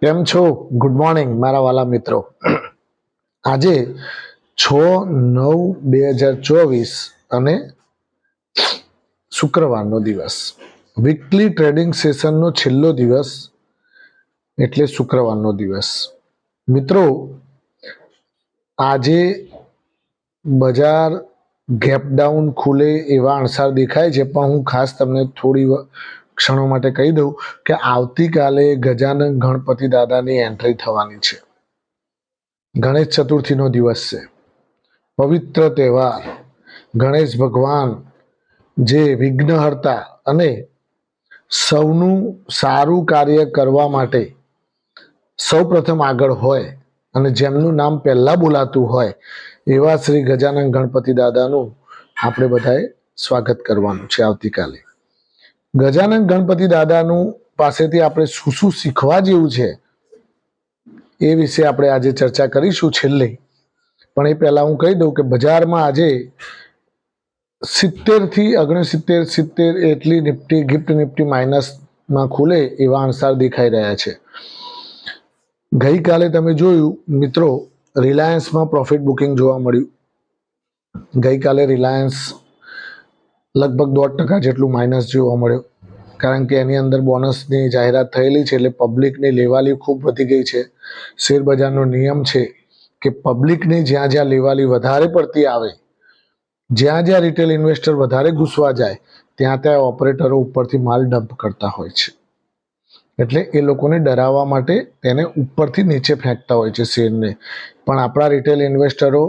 કેમ છો? Good morning મારા વાલા મિત્રો. આજે છ નવ બે હજાર ચોવીસ અને શુક્રવારનો દિવસ. વીકલી ટ્રેડિંગ સેશનનો છેલ્લો દિવસ એટલે શુક્રવારનો દિવસ. મિત્રો, આજે બજાર ગેપ ડાઉન ખુલે એવા અણસાર દેખાય છે, પણ હું ખાસ તમને થોડી ક્ષણો માટે કહી દઉં કે આવતીકાલે ગજાનન ગણપતિ દાદાની એન્ટ્રી થવાની છે. ગણેશ ચતુર્થીનો દિવસ છે. પવિત્ર તહેવાર. ગણેશ ભગવાન જે વિઘ્નહર્તા અને સૌનું સારું કાર્ય કરવા માટે સૌ પ્રથમ આગળ હોય અને જેમનું નામ પહેલાં બોલાતું હોય એવા શ્રી ગજાનન ગણપતિ દાદાનું આપણે બધાએ સ્વાગત કરવાનું છે આવતીકાલે. ગજાનન ગણપતિ દાદાનું પાસેથી આપણે શું શું શીખવા જેવું છે એ વિશે આપણે આજે ચર્ચા કરીશું છેલ્લે. પણ એ પહેલાં હું કહી દઉં કે બજારમાં આજે સિત્તેરથી ઓગણસિત્તેર, સિત્તેર એટલી નિફ્ટી, ગિફ્ટ નિફ્ટી માઇનસમાં ખુલે એવા અણસાર દેખાઈ રહ્યા છે. ગઈકાલે તમે જોયું, મિત્રો, રિલાયન્સમાં પ્રોફિટ બુકિંગ જોવા મળ્યું. ગઈકાલે રિલાયન્સ લગભગ દોઢ ટકા જેટલું માઇનસ જોવા મળ્યું. કારણ કે એની અંદર બોનસની જાહેરાત થયેલી છે એટલે પબ્લિકની લેવાલી ખૂબ વધી ગઈ છે. શેર બજારનો નિયમ છે કે પબ્લિકની જ્યાં જ્યાં લેવાલી વધારે પડતી આવે, જ્યાં જ્યાં રિટેલ ઇન્વેસ્ટર વધારે ઘૂસવા જાય, ત્યાં ત્યાં ઓપરેટરો ઉપરથી માલ ડમ્પ કરતા હોય છે. એટલે એ લોકોને ડરાવવા માટે તેને ઉપરથી નીચે ફેંકતા હોય છે શેરને. પણ આપણા રિટેલ ઇન્વેસ્ટરો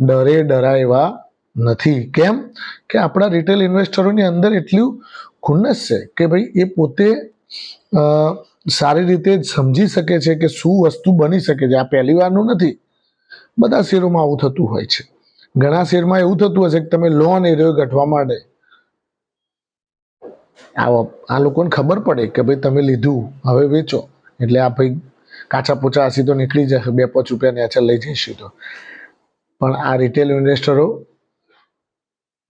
ડરે ડરાય એવા નથી. કેમ? કે આપણા રિટેલ ઇન્વેસ્ટરોની અંદર એટલું ખુન્નસ છે કે ભાઈ એ પોતે સારી રીતે સમજી શકે છે કે શું વસ્તુ બની શકે છે. આ પહેલી વારનું નથી. બધા શેરોમાં આવું થતું હોય છે. ઘણા શેરમાં એવું થતું હશે કે તમે લોન એરિયો ઘટવા આ આ લોકોને ખબર પડે કે ભાઈ તમે લીધું, હવે વેચો. એટલે આ ભાઈ કાચા પોચા હસી તો નીકળી જશે, બે પાંચ રૂપિયા નેચર લઈ જઈશું તો. પણ આ રિટેલ ઇન્વેસ્ટરો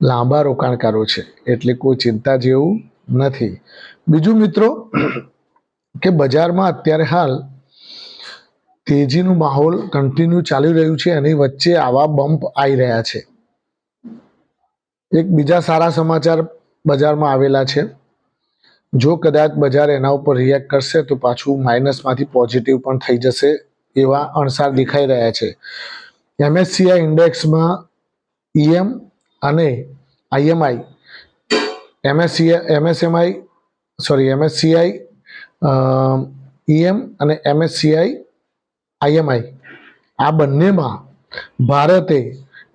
લાંબા રોકાણકારો છે, એટલે કોઈ ચિંતા જેવું નથી. બીજું મિત્રો, કે બજારમાં અત્યારે હાલ તેજીનું માહોલ કન્ટિન્યુ ચાલી રહ્યું છે એની વચ્ચે આવા બમ્પ આવી રહ્યા છે. એક બીજા સારા સમાચાર બજારમાં આવેલા છે. જો કદાચ બજાર એના ઉપર રિએક્ટ કરશે, તો પાછું માઇનસમાંથી પોઝિટિવ પણ થઈ જશે એવા અણસાર દેખાઈ રહ્યા છે. એમએસસીઆઈ ઇન્ડેક્સમાં ઈએમ અને IMI MSC MSMI sorry MSCI EM અને એમએસસીઆઈ આઈએમઆઈ આ બંનેમાં ભારતે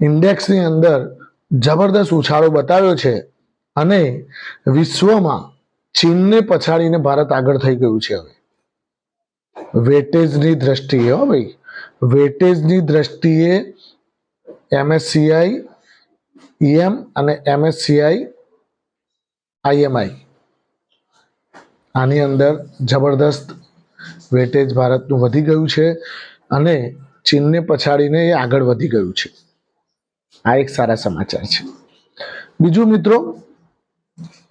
ઇન્ડેક્સની અંદર જબરદસ્ત ઉછાળો બતાવ્યો છે અને વિશ્વમાં ચીનને પછાડીને ભારત આગળ થઈ ગયું છે હવે. વેટેજની દ્રષ્ટિએ હો ભાઈ, વેટેજની દ્રષ્ટિએ એમએસસીઆઈ ઈએમ અને એમએસસીઆઈ આઈએમઆઈ આની અંદર જબરદસ્ત વેટેજ ભારતનું વધી ગયું છે અને ચીનને પછાડીને એ આગળ વધી ગયું છે. આ એક સારા સમાચાર છે. બીજું મિત્રો,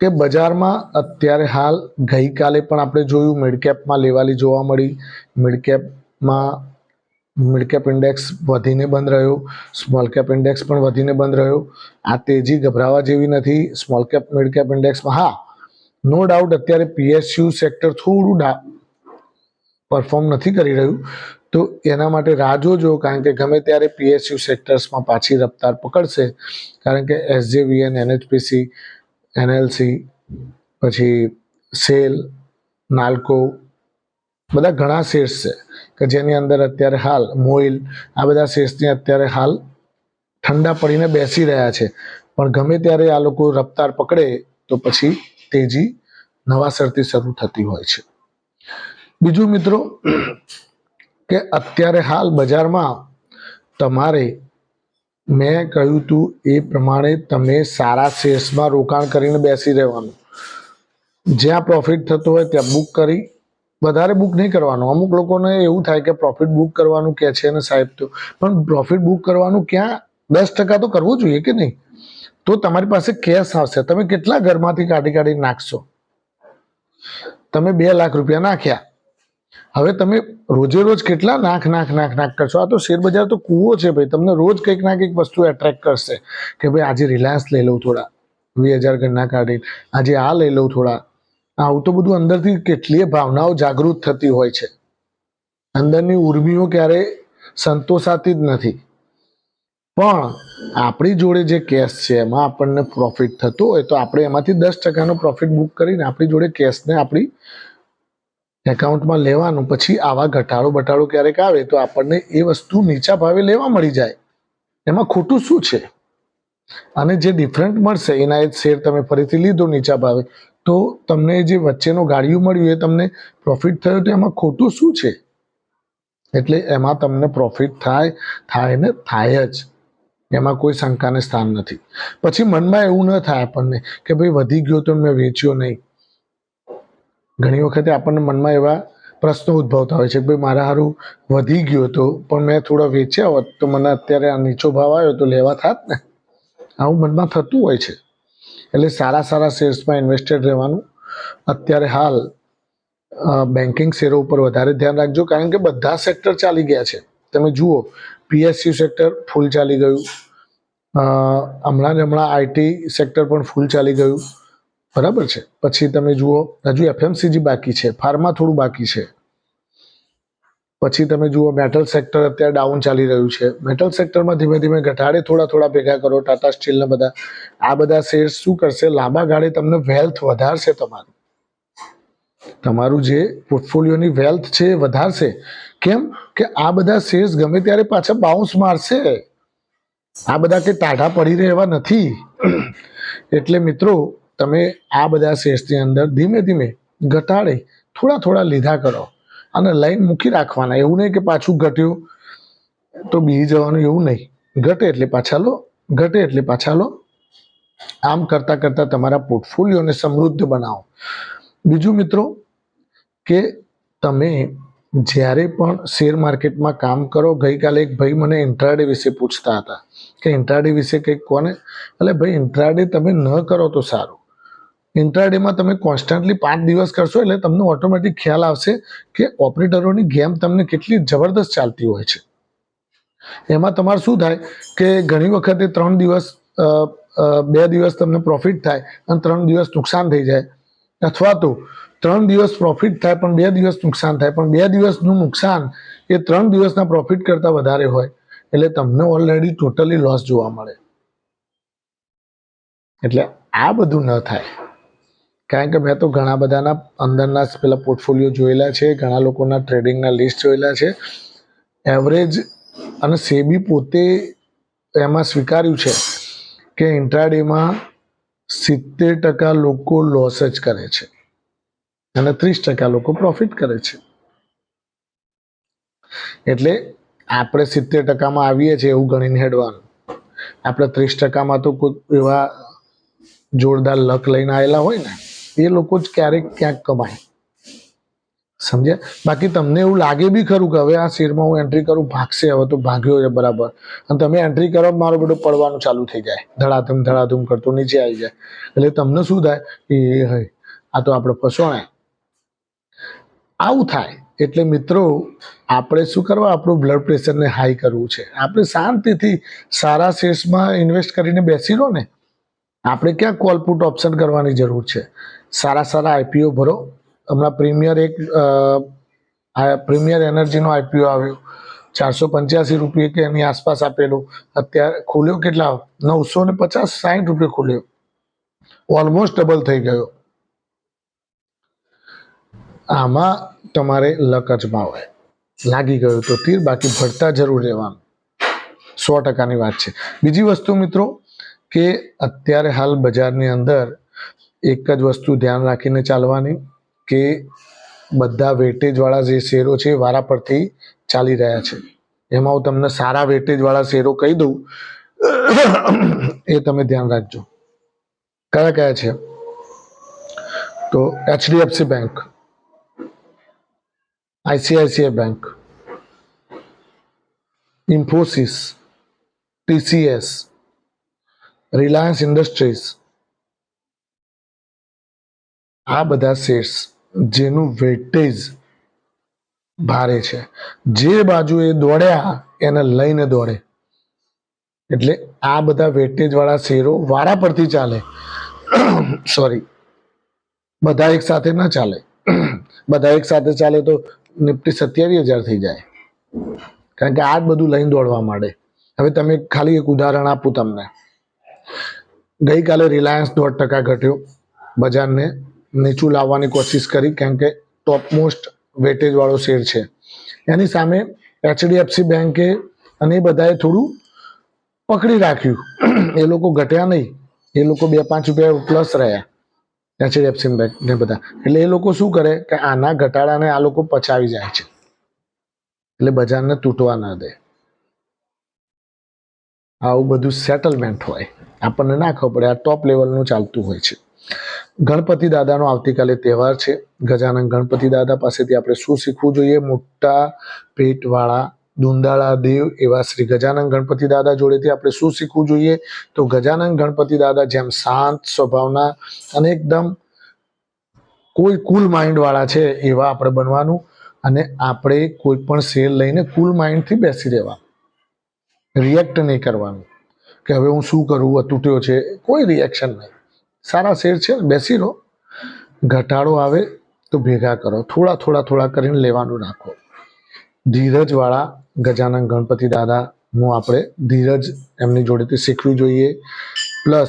કે બજારમાં અત્યારે હાલ ગઈકાલે પણ આપણે જોયું મિડકેપમાં લેવાલી જોવા મળી. મિડકેપમાં મિડકેપ ઇન્ડેક્સ વધીને બંધ રહ્યો, સ્મોલ કેપ ઇન્ડેક્સ પણ વધીને બંધ રહ્યો. આ તેજી ગભરાવા જેવી નથી, સ્મોલ કેપ મિડકેપ ઇન્ડેક્સમાં હા, નો ડાઉટ અત્યારે પીએસયુ સેક્ટર થોડું પરફોર્મ નથી કરી રહ્યું. તો એના માટે રાહ જોજો, કારણ કે ગમે ત્યારે પીએસયુ સેક્ટર્સમાં પાછી રફતાર પકડશે, કારણ કે એસજેવીએન એનએચપીસી એનએલસી પછી સેલ, નાલ્કો, બધા ઘણા શેર્સ છે. કે જેની અંદર અત્યારે હાલ મોઇલ, આ બધા શેષની અત્યારે હાલ ઠંડા પડીને બેસી રહ્યા છે. પણ ગમે ત્યારે આ લોકો રફતાર પકડે, તો પછી તેજી નવાસરથી શરૂ થતી હોય છે. બીજું મિત્રો, કે અત્યારે હાલ બજારમાં તમારે, મેં કહ્યું તું એ પ્રમાણે તમે સારા શેર્સમાં રોકાણ કરીને બેસી રહેવાનું. જ્યાં પ્રોફિટ થતો હોય ત્યાં બુક કરી વધારે બુક નહીં કરવાનું. અમુક લોકોને એવું થાય કે પ્રોફિટ બુક કરવાનું કે છે ને સાહેબ તો. પણ પ્રોફિટ બુક કરવાનું ક્યાં? દસ ટકા તો કરવું જોઈએ કે નહીં? તો તમારી પાસે કેશ આવશે. તમે કેટલા ઘરમાંથી કાઢી કાઢી નાખશો? તમે બે લાખ રૂપિયા નાખ્યા. હવે તમે રોજે રોજ કેટલા નાખ નાખ નાખ નાખ કરશો? આ તો શેર બજાર તો કૂવો છે ભાઈ. તમને રોજ કંઈક ના કંઈક વસ્તુ એટ્રેક્ટ કરશે. કે ભાઈ આજે રિલાયન્સ લઈ લઉં થોડા. વીસ હજાર ઘરના કાઢી આજે આ લઈ લઉં થોડા. આવું તો બધું અંદરથી કેટલીય ભાવનાઓ જાગૃત થતી હોય છે. અંદરની ઉર્મિઓ ક્યારે સંતોષાતી જ નથી. પણ આપણી જોડે જે કેશ છે, એમાં આપણને પ્રોફિટ થતું હોય તો આપણે એમાંથી દસ ટકાનો પ્રોફિટ બુક કરીને આપણી જોડે કેશને આપણી એકાઉન્ટમાં લેવાનું. પછી આવા ઘટાડો બટાડો ક્યારેક આવે તો આપણને એ વસ્તુ નીચા ભાવે લેવા મળી જાય. એમાં ખોટું શું છે? અને જે ડિફરન્ટ મળશે, એના એ શેર તમે ફરીથી લીધો નીચા ભાવે તો તમને જે વચ્ચેનો ગાડિયું મળ્યું એ તમને પ્રોફિટ થયો તો એમાં ખોટું શું છે? એટલે એમાં તમને પ્રોફિટ થાય થાય ને થાય જ. એમાં કોઈ શંકાને સ્થાન નથી. પછી મનમાં એવું ન થાય આપણને કે ભાઈ વધી ગયો તો મેં વેચ્યો નહીં. ઘણી વખતે આપણને મનમાં એવા પ્રશ્નો ઉદ્ભવતા હોય છે કે ભાઈ મારા હારું વધી ગયો તો, પણ મેં થોડા વેચ્યા હોત તો મને અત્યારે આ નીચો ભાવ આવ્યો તો લેવા થાત ને. આવું મનમાં થતું હોય છે. એટલે સારા સારા શેર્સમાં ઇન્વેસ્ટેડ રહેવાનું. અત્યારે હાલ બેન્કિંગ શેરો ઉપર વધારે ધ્યાન રાખજો, કારણ કે બધા સેક્ટર ચાલી ગયા છે. તમે જુઓ પીએસયુ સેક્ટર ફૂલ ચાલી ગયું. હમણાં જ હમણાં આઈટી સેક્ટર પણ ફૂલ ચાલી ગયું. બરાબર છે? પછી તમે જુઓ, હજુ એફએમસીજી બાકી છે ફાર્મા થોડું બાકી છે. પછી તમે જુઓ મેટલ સેક્ટર અત્યારે ડાઉન ચાલી રહ્યું છે. મેટલ સેક્ટરમાં ધીમે ધીમે ઘટાડે થોડા થોડા ભેગા કરો ટાટા સ્ટીલ ને બધા. આ બધા શેર શું કરશે? લાંબા ગાળે તમને વેલ્થ વધારશે તમારું. તમારું જે પોર્ટફોલિયોની વેલ્થ છે એ વધારશે. કેમ? કે આ બધા શેર્સ ગમે ત્યારે પાછા બાઉન્સ મારશે. આ બધા કે ટાઢા પડી રહેવા નથી. એટલે મિત્રો, તમે આ બધા શેર્સની અંદર ધીમે ધીમે ઘટાડે, થોડા થોડા લીધા કરો. અને લાઈન મૂકી રાખવાના. એવું નહીં કે પાછું ઘટ્યું તો બીજી જવાનું એવું નહીં. ઘટે એટલે પાછા લો, ઘટે એટલે પાછા લો. આમ કરતાં કરતાં તમારા પોર્ટફોલિયોને સમૃદ્ધ બનાવો. બીજું મિત્રો કે તમે જ્યારે પણ શેર માર્કેટમાં કામ કરો, ગઈકાલે એક ભાઈ મને ઇન્ટ્રાડે વિશે પૂછતા હતા કે ઇન્ટ્રાડે વિશે કંઈક કોને? એટલે ભાઈ ઇન્ટ્રાડે તમે ન કરો તો સારું. ઇન્ટ્રાડેમાં તમે કોન્સ્ટન્ટલી પાંચ દિવસ કરશો એટલે તમને ઓટોમેટિક ખ્યાલ આવશે કે ઓપરેટરોની ગેમ તમને કેટલી જબરદસ્ત ચાલતી હોય છે. એમાં તમારે શું થાય કે ઘણી વખતે ત્રણ દિવસ બે દિવસ તમને પ્રોફિટ થાય અને ત્રણ દિવસ નુકસાન થઈ જાય. અથવા તો ત્રણ દિવસ પ્રોફિટ થાય પણ બે દિવસ નુકસાન થાય. પણ બે દિવસનું નુકસાન એ ત્રણ દિવસના પ્રોફિટ કરતાં વધારે હોય. એટલે તમને ઓલરેડી ટોટલી લોસ જોવા મળે. એટલે આ બધું ન થાય. કારણ કે મેં તો ઘણા બધાના અંદરના પેલા પોર્ટફોલિયો જોયેલા છે, ઘણા લોકોના ટ્રેડિંગના લિસ્ટ જોયેલા છે. એવરેજ અને સેબી પોતે એમાં સ્વીકાર્યું છે કે ઇન્ટ્રાડેમાં સિત્તેર ટકા લોકો લોસ જ કરે છે અને ત્રીસ ટકા લોકો પ્રોફિટ કરે છે. એટલે આપણે સિત્તેર ટકામાં આવીએ છીએ એવું ગણીને હેડવાનું. આપણે ત્રીસ ટકામાં તો કોઈ એવા જોરદાર લક લઈને આવેલા હોય ને એ લોકો જ ક્યારેક ક્યાંક કમાય. સમજ્યા? બાકી તમને એવું લાગે બી ખરું કે હવે આ શેરમાં હું એન્ટ્રી કરું, ભાગશે હવે તો ભાગ્યો છે બરાબર. અને તમે એન્ટ્રી કરો મારો બધું પડવાનું ચાલુ થઈ જાય. ધડાધમ ધડાધમ કરતો નીચે આવી જાય. એટલે તમને શું થાય? એ હય આ તો આપણે ફસવાય આવું થાય. એટલે મિત્રો, આપણે શું કરવા? આપણું બ્લડ પ્રેશરને હાઈ કરવું છે. આપણે શાંતિથી સારા શેર્સમાં ઇન્વેસ્ટ કરીને બેસી રહો ને. આપણે ક્યાં કોલ પુટ ઓપ્શન કરવાની જરૂર છે? સારા સારા આઈપીઓ ભરો. હમણાં પ્રીમિયર એક પ્રીમિયર એનર્જીનો આઈપીઓ આવ્યો. ચારસો પંચ્યાસી રૂપિયા કે એની આસપાસ આપેલું. અત્યારે ખોલ્યો કેટલા? નવસો ને પચાસ સાહીઠ રૂપિયે ખોલ્યો. ઓલમોસ્ટ ડબલ થઈ ગયો. આમાં તમારે લક અજમાવે લાગી ગયું તો તીર, બાકી ભરતા જરૂર રહેવાનું. સો ટકાની વાત છે. બીજી વસ્તુ મિત્રો, કે અત્યારે હાલ બજારની અંદર એક જ વસ્તુ ધ્યાન રાખીને ચાલવાની કે બધા વેટેજવાળા જે શેરો છે વારા પરથી ચાલી રહ્યા છે. એમાં હું તમને સારા વેટેજવાળા શેરો કહી દઉં. એ તમે ધ્યાન રાખજો. કયા કયા છે? તો HDFC bank, ICICI bank, Infosys, TCS, Reliance Industries આ બધા શેર્સ જેનું વેટેજ ભારે છે. જે બાજુ એ દોડ્યા, એને લઈને દોડે. એટલે આ બધા વેટેજ વાળા શેરો વારા પરથી ચાલે. સોરી બધા એક સાથે ના ચાલે. બધા એક સાથે ચાલે તો નિફ્ટી સત્યાવીસ હજાર થઈ જાય. કારણ કે આ જ બધું લઈને દોડવા માંડે. હવે તમે ખાલી એક ઉદાહરણ આપું તમને. ગઈકાલે રિલાયન્સ દોઢ ટકા ઘટ્યો બજારને. નીચું લાવવાની કોશિશ કરી કારણ કે ટોપ મોસ્ટ વેટેજ વાળો શેર છે. એની સામે એચડીએફસી બેન્કે અને એ બધાએ થોડું પકડી રાખ્યું. એ લોકો ઘટ્યા નહીં. એ લોકો બે પાંચ રૂપિયા પ્લસ રહ્યા. એચડીએફસી બેંક ને બધા. એટલે એ લોકો શું કરે કે આના ઘટાડાને આ લોકો પચાવી જાય છે. એટલે બજારને તૂટવા ના દે. આવું બધું સેટલમેન્ટ હોય. આપણને ના ખબર પડે. આ ટોપ લેવલનું ચાલતું હોય છે. ગણપતિ દાદાનો આવતીકાલે તહેવાર છે. ગજાનન ગણપતિ દાદા પાસેથી આપણે શું શીખવું જોઈએ? મોટા પેટવાળા દુંદાળા દેવ એવા શ્રી ગજાનન ગણપતિ દાદા જોડેથી આપણે શું શીખવું જોઈએ? તો ગજાનન ગણપતિ દાદા જેમ શાંત સ્વભાવના અને એકદમ કોઈ કુલ માઇન્ડ વાળા છે એવા આપણે બનવાનું અને આપણે કોઈ પણ શેર લઈને કુલ માઇન્ડથી બેસી રહેવા રિએક્ટ નહીં કરવાનું કે હવે હું શું કરું? અતૂટ્યો તૂટ્યો છે. કોઈ રિએક્શન નહીં. સારા શેર છે બેસી રહો ઘટાડો આવે તો ભેગા કરો. થોડા થોડા થોડા કરીને લેવાનું રાખો. ધીરજવાળા ગજાનન ગણપતિ દાદાનું આપણે ધીરજ એમની જોડેથી શીખવી જોઈએ. પ્લસ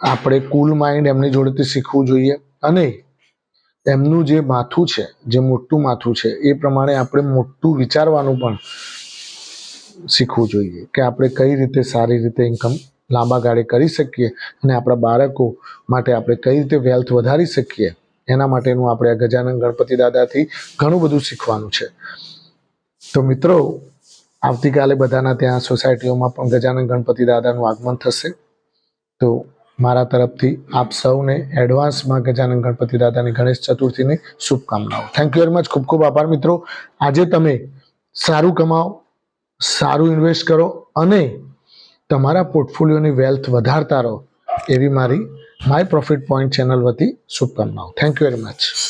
આપણે કુલ માઇન્ડ એમની જોડેથી શીખવું જોઈએ. અને એમનું જે માથું છે, જે મોટું માથું છે, એ પ્રમાણે આપણે મોટું વિચારવાનું પણ શીખવું જોઈએ કે આપણે કઈ રીતે સારી રીતે ઇન્કમ લાંબા ગાળે કરી શકીએ અને આપણા બાળકો માટે આપણે કઈ રીતે વેલ્થ વધારી શકીએ, એના માટેનું આપણે આ ગજાનન ગણપતિ દાદાથી ઘણું બધું શીખવાનું છે. તો મિત્રો, આવતીકાલે બધાના ત્યાં સોસાયટીઓમાં પણ ગજાનન ગણપતિ દાદાનું આગમન થશે. તો મારા તરફથી આપ સૌને એડવાન્સમાં ગજાનન ગણપતિ દાદાની ગણેશ ચતુર્થીની શુભકામનાઓ. થેન્ક યુ વેરી મચ ખૂબ ખૂબ આભાર મિત્રો. આજે તમે સારું કમાઓ, સારું ઇન્વેસ્ટ કરો અને તમારા પોર્ટફોલિયોની વેલ્થ વધારતા રહો, એવી મારી માય પ્રોફિટ પોઈન્ટ ચેનલ વતી શુભકામનાઓ. Thank you very much